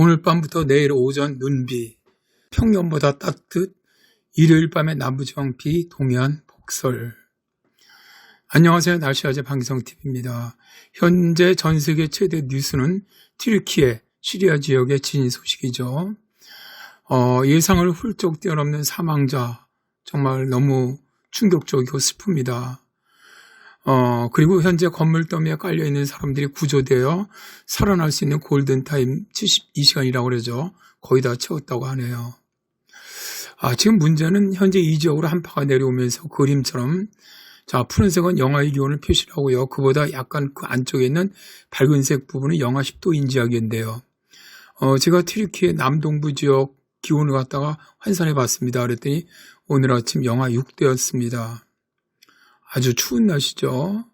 오늘 밤부터 내일 오전 눈비, 평년보다 따뜻, 일요일 밤에 남부지방 비, 동해안 폭설. 안녕하세요. 날씨아재 방기성TV입니다. 현재 전 세계 최대 뉴스는 튀르키예, 시리아 지역의 지진 소식이죠. 어, 예상을 훌쩍 뛰어넘는 사망자, 정말 너무 충격적이고 슬픕니다. 어, 그리고 현재 건물 더미에 깔려 있는 사람들이 구조되어 살아날 수 있는 골든타임 72시간이라고 그러죠. 거의 다 채웠다고 하네요. 아, 지금 문제는 현재 이 지역으로 한파가 내려오면서 그림처럼 자, 푸른색은 영하의 기온을 표시하고요. 그보다 약간 그 안쪽에 있는 밝은색 부분은 영하 10도 인지하기인데요. 어, 제가 튀르키의 남동부 지역 기온을 갖다가 환산해 봤습니다. 그랬더니 오늘 아침 영하 6도였습니다. 아주 추운 날씨죠.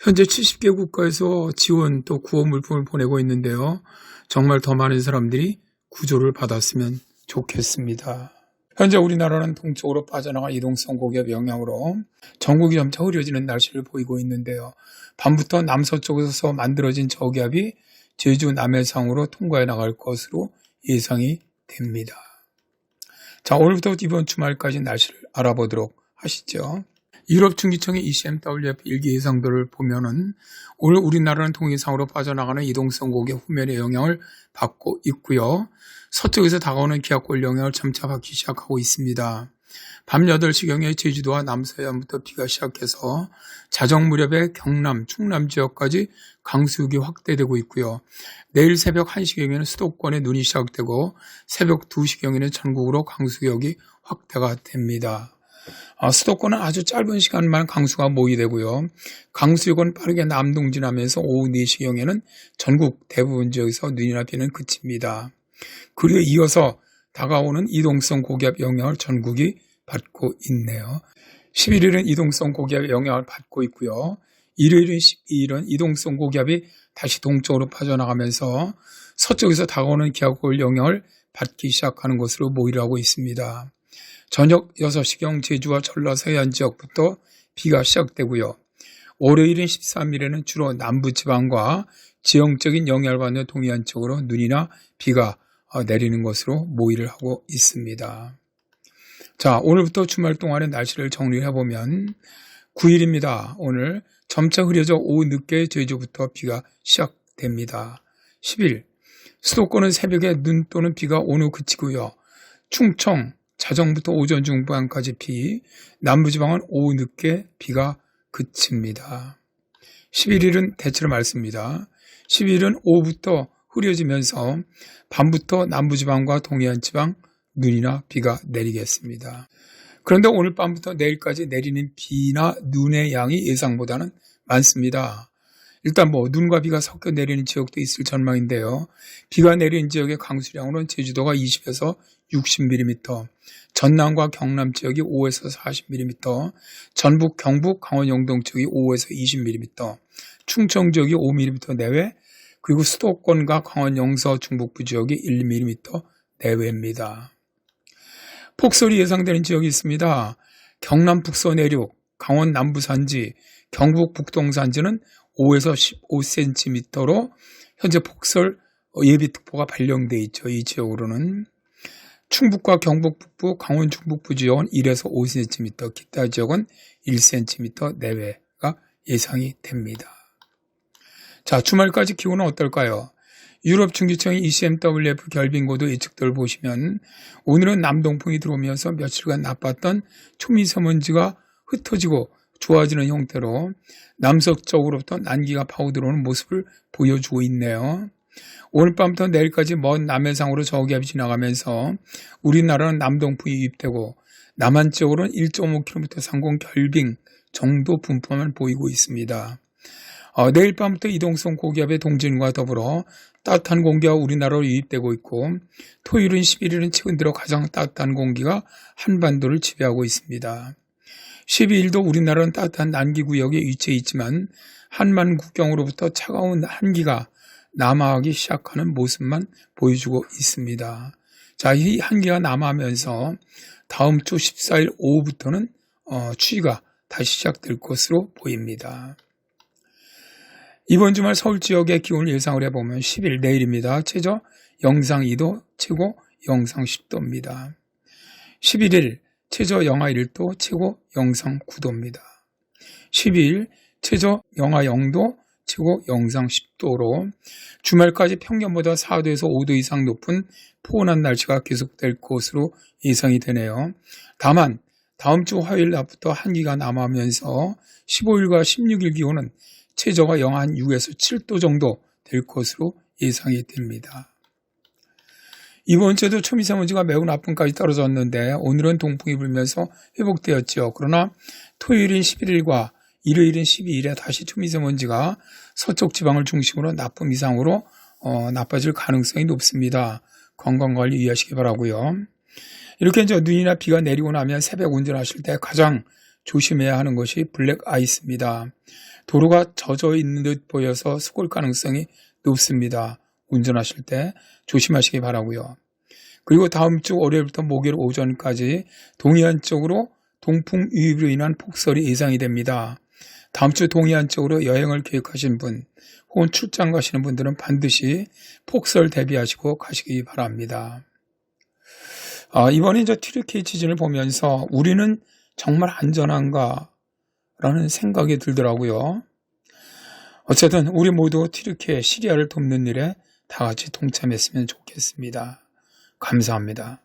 현재 70개 국가에서 지원 또 구호 물품을 보내고 있는데요. 정말 더 많은 사람들이 구조를 받았으면 좋겠습니다. 현재 우리나라는 동쪽으로 빠져나가 이동성 고기압 영향으로 전국이 점차 흐려지는 날씨를 보이고 있는데요. 밤부터 남서쪽에서 만들어진 저기압이 제주 남해상으로 통과해 나갈 것으로 예상이 됩니다. 자, 오늘부터 이번 주말까지 날씨를 알아보도록 하시죠. 유럽 중기청의 ECMWF 일기 예상도를 보면은 오늘 우리나라는 동해상으로 빠져나가는 이동성 고기 후면의 영향을 받고 있고요. 서쪽에서 다가오는 기압골 영향을 점차 받기 시작하고 있습니다. 밤 8시경에 제주도와 남서해안부터 비가 시작해서 자정 무렵에 경남, 충남 지역까지 강수육이 확대되고 있고요. 내일 새벽 1시경에는 수도권에 눈이 시작되고 새벽 2시경에는 전국으로 강수역이 확대가 됩니다. 아, 수도권은 아주 짧은 시간만 강수가 모이되고요. 강수역은 빠르게 남동 진하면서 오후 4시경에는 전국 대부분 지역에서 눈이나 비는 그칩니다. 그리고 이어서 다가오는 이동성 고기압 영향을 전국이 받고 있네요. 11일은 이동성 고기압 영향을 받고 있고요. 일요일인 12일은 이동성 고기압이 다시 동쪽으로 빠져나가면서 서쪽에서 다가오는 기압골 영향을 받기 시작하는 것으로 모의하고 있습니다. 저녁 6시경 제주와 전라 서해안 지역부터 비가 시작되고요. 월요일인 13일에는 주로 남부지방과 지형적인 영향을 받는 동해안 쪽으로 눈이나 비가 어, 내리는 것으로 모의를 하고 있습니다. 자, 오늘부터 주말 동안의 날씨를 정리해 보면 9일입니다. 오늘 점차 흐려져 오후 늦게 제주부터 비가 시작됩니다. 10일 수도권은 새벽에 눈 또는 비가 오후 그치고요. 충청, 자정부터 오전 중반까지 비, 남부지방은 오후 늦게 비가 그칩니다. 11일은 대체로 맑습니다. 11일은 오후부터 흐려지면서 밤부터 남부지방과 동해안지방 눈이나 비가 내리겠습니다. 그런데 오늘 밤부터 내일까지 내리는 비나 눈의 양이 예상보다는 많습니다. 일단 뭐 눈과 비가 섞여 내리는 지역도 있을 전망인데요. 비가 내리는 지역의 강수량으로는 제주도가 20에서 60mm, 전남과 경남 지역이 5에서 40mm, 전북, 경북, 강원 영동 지역이 5에서 20mm, 충청 지역이 5mm 내외, 그리고 수도권과 강원 영서 중북부 지역이 1mm 내외입니다. 폭설이 예상되는 지역이 있습니다. 경남 북서 내륙, 강원 남부 산지, 경북 북동 산지는 5에서 15cm로 현재 폭설 예비특보가 발령돼 있죠. 이 지역으로는 충북과 경북 북부, 강원 중북부 지역은 1에서 5cm, 기타 지역은 1cm 내외가 예상이 됩니다. 자, 주말까지 기온은 어떨까요? 유럽 중기청의 ECMWF 결빙고도 예측도를 보시면 오늘은 남동풍이 들어오면서 며칠간 나빴던 초미세먼지가 흩어지고 좋아지는 형태로 남서쪽으로부터 난기가 파고들어오는 모습을 보여주고 있네요. 오늘 밤부터 내일까지 먼 남해상으로 저기압이 지나가면서 우리나라는 남동풍이 유입되고 남한 쪽으로는 1.5km 상공 결빙 정도 분포만 보이고 있습니다. 어, 내일 밤부터 이동성 고기압의 동진과 더불어 따뜻한 공기가 우리나라로 유입되고 있고 토요일은 11일은 최근 들어 가장 따뜻한 공기가 한반도를 지배하고 있습니다. 12일도 우리나라는 따뜻한 난기 구역에 위치해 있지만 한만 국경으로부터 차가운 한기가 남하하기 시작하는 모습만 보여주고 있습니다. 자, 이 한기가 남하하면서 다음 주 14일 오후부터는 어, 추위가 다시 시작될 것으로 보입니다. 이번 주말 서울 지역의 기온 예상을 해보면 10일 내일입니다. 최저 영상 2도, 최고 영상 10도입니다. 11일 최저 영하 1도, 최고 영상 9도입니다. 12일 최저 영하 0도, 최고 영상 10도로 주말까지 평년보다 4도에서 5도 이상 높은 포근한 날씨가 계속될 것으로 예상이 되네요. 다만 다음 주 화요일 낮부터 한기가 남아오면서 15일과 16일 기온은 최저가 영하 한 6에서 7도 정도 될 것으로 예상이 됩니다. 이번 주에도 초미세먼지가 매우 나쁨까지 떨어졌는데 오늘은 동풍이 불면서 회복되었죠. 그러나 토요일인 11일과 일요일인 12일에 다시 초미세먼지가 서쪽 지방을 중심으로 나쁨 이상으로 어, 나빠질 가능성이 높습니다. 건강관리 유의하시기 바라고요. 이렇게 이제 눈이나 비가 내리고 나면 새벽 운전하실 때 가장 조심해야 하는 것이 블랙 아이스입니다. 도로가 젖어 있는 듯 보여서 스골 가능성이 높습니다. 운전하실 때 조심하시기 바라고요. 그리고 다음 주 월요일부터 목요일 오전까지 동해안 쪽으로 동풍 유입으로 인한 폭설이 예상이 됩니다. 다음 주 동해안 쪽으로 여행을 계획하신 분 혹은 출장 가시는 분들은 반드시 폭설 대비하시고 가시기 바랍니다. 아, 이번에 이제 튀르키예 지진을 보면서 우리는 정말 안전한가 라는 생각이 들더라고요. 어쨌든 우리 모두 튀르키예 시리아를 돕는 일에 다 같이 동참했으면 좋겠습니다. 감사합니다.